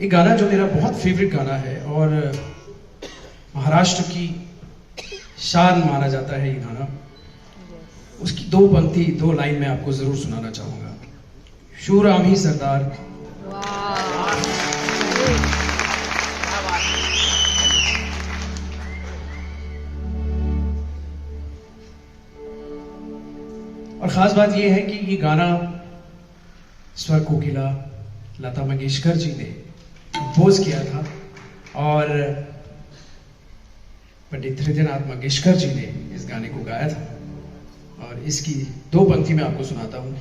एक गाना जो मेरा बहुत फेवरेट गाना है और महाराष्ट्र की शान माना जाता है ये गाना। उसकी दो पंक्ति, दो लाइन मैं आपको ज़रूर सुनाना चाहूँगा। शूर ही सरदार। और खास बात यह है कि ये गाना स्वर कोकिला लता मंगेशकर जी ने। कंपोज किया था। और पंडित हृदयनाथ मंगेशकर जी ने इस गाने को गाया था। और इसकी दो पंक्ति मैं आपको सुनाता हूँ।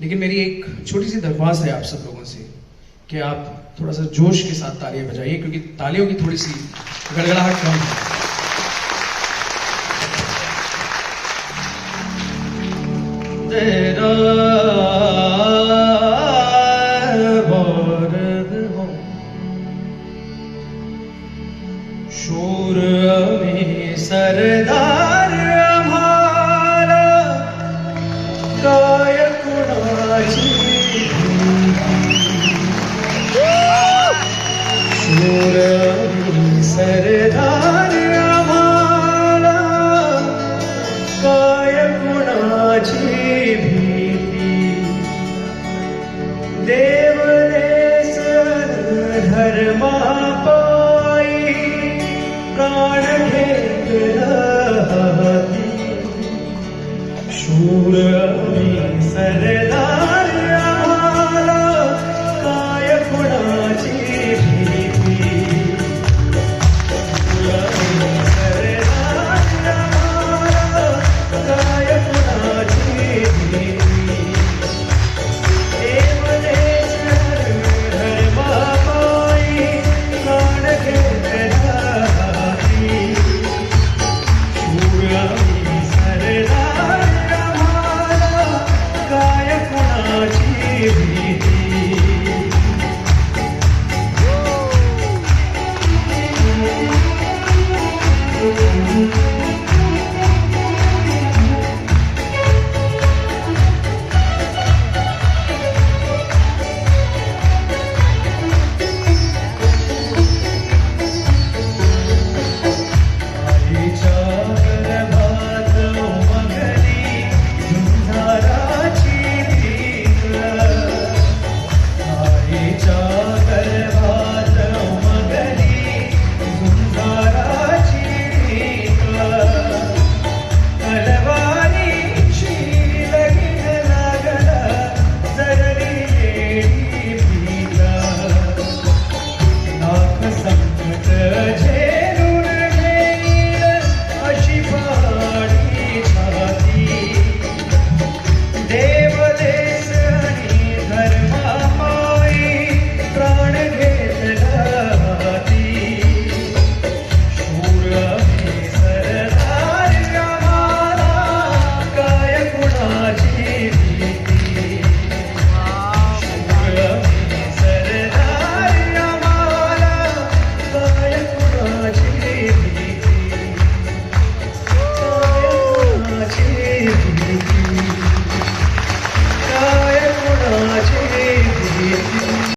लेकिन मेरी एक छोटी सी दरख्वास्त है आप सब लोगों से कि आप थोड़ा सा जोश के साथ तालियाँ बजाइए, क्योंकि तालियों की थोड़ी सी गड़गड़ाहट कम है। तेरा शूर में सरदार हमारा काय कुणाची शूर में सरदार हमारा काय कुणाची राहती शूर मी सरदार